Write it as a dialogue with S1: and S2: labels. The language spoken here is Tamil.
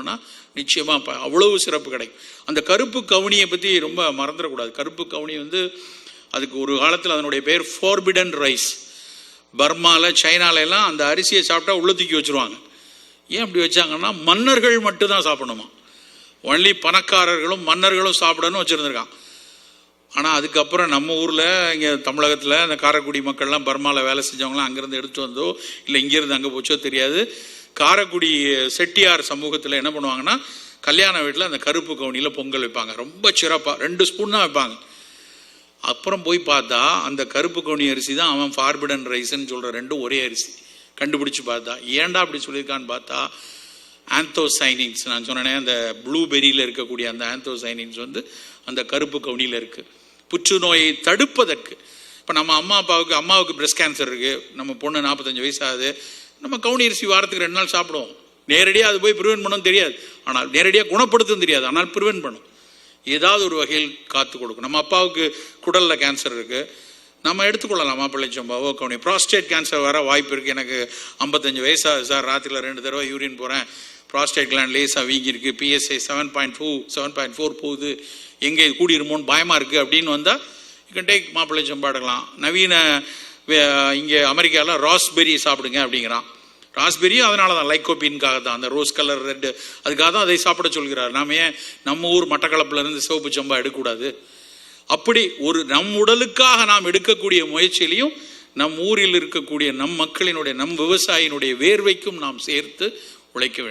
S1: சாப்பிட்டோம்னா நிச்சயமாக அவ்வளவு சிறப்பு கிடைக்கும். அந்த கருப்பு கவுனியை பற்றி ரொம்ப மறந்துடக்கூடாது. கருப்பு கவுனி வந்து அதுக்கு ஒரு காலத்தில் அதனுடைய பேர் ஃபோர்பிடன் ரைஸ் பர்மாவில் சைனால எல்லாம் அந்த அரிசியை சாப்பிட்டா உள்ள தூக்கி வச்சுருவாங்க. ஏன் அப்படி வச்சாங்கன்னா மன்னர்கள் மட்டும்தான் சாப்பிடணுமா? ஒன்லி பணக்காரர்களும் மன்னர்களும் சாப்பிடணும் வச்சுருந்துருக்கான் ஆனால் அதுக்கப்புறம் நம்ம ஊரில் இங்கே தமிழகத்தில் அந்த காரைக்குடி மக்கள்லாம் பர்மாவில் வேலை செஞ்சவங்களாம் அங்கேருந்து எடுத்து வந்தோ இல்லை இங்கேருந்து அங்கே போச்சோ தெரியாது. காரைக்குடி செட்டியார் சமூகத்தில் என்ன பண்ணுவாங்கன்னா கல்யாண வீட்டில் அந்த கருப்பு கவுனியில் பொங்கல் வைப்பாங்க. ரொம்ப சிறப்பாக ரெண்டு ஸ்பூன் தான் வைப்பாங்க. அப்புறம் போய் பார்த்தா அந்த கருப்பு கவுனி அரிசி தான் அவன் ஃபார்பிடன் ரைஸ்ன்னு சொல்கிற ரெண்டும் ஒரே அரிசி. கண்டுபிடிச்சி பார்த்தா. ஏன்டா அப்படி சொல்லியிருக்கான்னு பார்த்தா ஆந்தோசைனின்ஸ் நான் சொன்னேனே அந்த ப்ளூபெரியில் இருக்கக்கூடிய அந்த ஆந்தோசைனின்ஸ் வந்து அந்த கருப்பு கவுனியில் இருக்குது புற்றுநோயை தடுப்பதற்கு. இப்போ நம்ம அம்மா அப்பாவுக்கு அம்மாவுக்கு பிரஸ்ட் கேன்சர் இருக்குது நம்ம பொண்ணு நாற்பத்தஞ்சு வயசு ஆகுது. நம்ம கவுனி அரிசி வாரத்துக்கு ரெண்டு நாள் சாப்பிடுவோம். நேரடியாக அது போய் ப்ரிவென்ட் பண்ணும் தெரியாது. ஆனால் நேரடியாக குணப்படுத்தும் தெரியாது. ஆனால் ப்ரிவென்ட் பண்ணும். ஏதாவது ஒரு வகையில் காத்து கொடுக்கும். நம்ம அப்பாவுக்கு குடலில் கேன்சர் இருக்குது நம்ம எடுத்துக்கொள்ளலாம். மாப்பிள்ளை கவுனி. ப்ராஸ்டேட் கேன்சர் வர வாய்ப்பு இருக்குது எனக்கு ஐம்பத்தஞ்சு வயசாகுது சார் ராத்திரியில் ரெண்டு தடவை யூரின் போகிறேன் ப்ராஸ்டேட் கிளாண்ட் லேசாக வீங்கியிருக்கு. PSI seven point two seven point four போகுது. எங்கே இது கூடிருமோன்னு பயமாக இருக்குது அப்படின்னு வந்தால் யூ கேன் டேக் மாப்பிள்ளை சம்பா நவீன இங்கே அமெரிக்காவில் ராஸ்பெரி சாப்பிடுங்க அப்படிங்கிறான். ராஸ்பெரியும் அதனால தான் லைக்கோபின்காக தான் அந்த ரோஸ் கலர் ரெட்டு அதுக்காக தான் அதை சாப்பிட சொல்கிறார். நாம ஏன் நம்ம ஊர் மட்டக்களப்புலேருந்து சிவப்பு சம்பா எடுக்கக்கூடாது? அப்படி ஒரு நம் உடலுக்காக நாம் எடுக்கக்கூடிய முயற்சியிலையும் நம் ஊரில் இருக்கக்கூடிய நம் மக்களினுடைய நம் விவசாயினுடைய வேர்வைக்கும் நாம் சேர்த்து உழைக்க வேண்டும்.